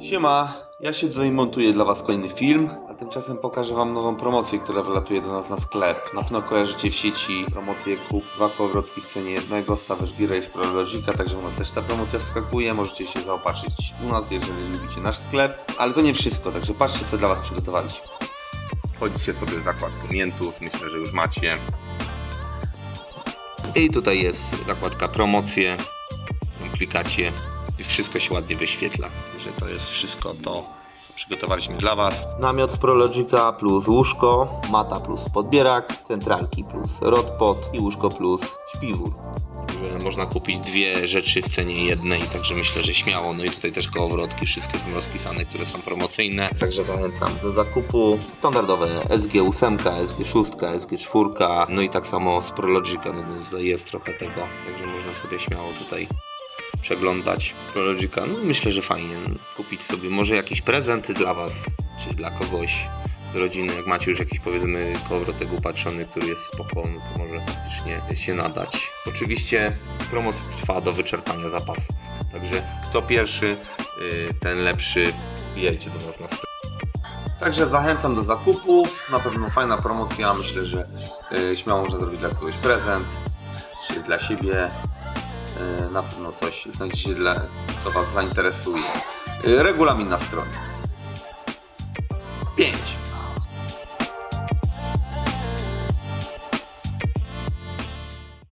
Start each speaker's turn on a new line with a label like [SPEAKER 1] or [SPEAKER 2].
[SPEAKER 1] Siema, ja siedzę i montuję dla Was kolejny film, a tymczasem pokażę Wam nową promocję, która wylatuje do nas na sklep. Na pewno kojarzycie w sieci promocję kup dwa kołowrotki w cenie jednego, stawiasz gira i Prologika, także u nas też ta promocja wskakuje, możecie się zaopatrzyć u nas, jeżeli lubicie nasz sklep, ale to nie wszystko, także patrzcie co dla Was przygotowaliśmy. Wchodzicie sobie w zakład klientów, myślę, że już macie. I tutaj jest zakładka promocje, klikacie i wszystko się ładnie wyświetla, że to jest wszystko to, co przygotowaliśmy dla Was. Namiot z Prologica plus łóżko, mata plus podbierak, centralki plus rodpot i łóżko plus śpiwór. Można kupić dwie rzeczy w cenie jednej, także myślę, że śmiało. No i tutaj też kołowrotki, wszystkie są rozpisane, które są promocyjne. Także zachęcam do zakupu. Standardowe SG8, SG6, SG4, no i tak samo z Prologica, no jest trochę tego, także można sobie śmiało tutaj przeglądać Prologica. No myślę, że fajnie kupić sobie może jakieś prezenty dla Was, czy dla kogoś z rodziny. Jak macie już jakiś powiedzmy kołowrotek upatrzony, który jest spoko, no to może faktycznie się nadać. Oczywiście promocja trwa do wyczerpania zapasów. Także kto pierwszy, y, ten lepszy. Wbijajcie do nas na sklep. Także zachęcam do zakupu. Na pewno fajna promocja. Myślę, że y, śmiało można zrobić dla kogoś prezent, czy dla siebie. Y, na pewno coś znajdziecie, dla, co Was zainteresuje. Y, regulamin na stronie. 5.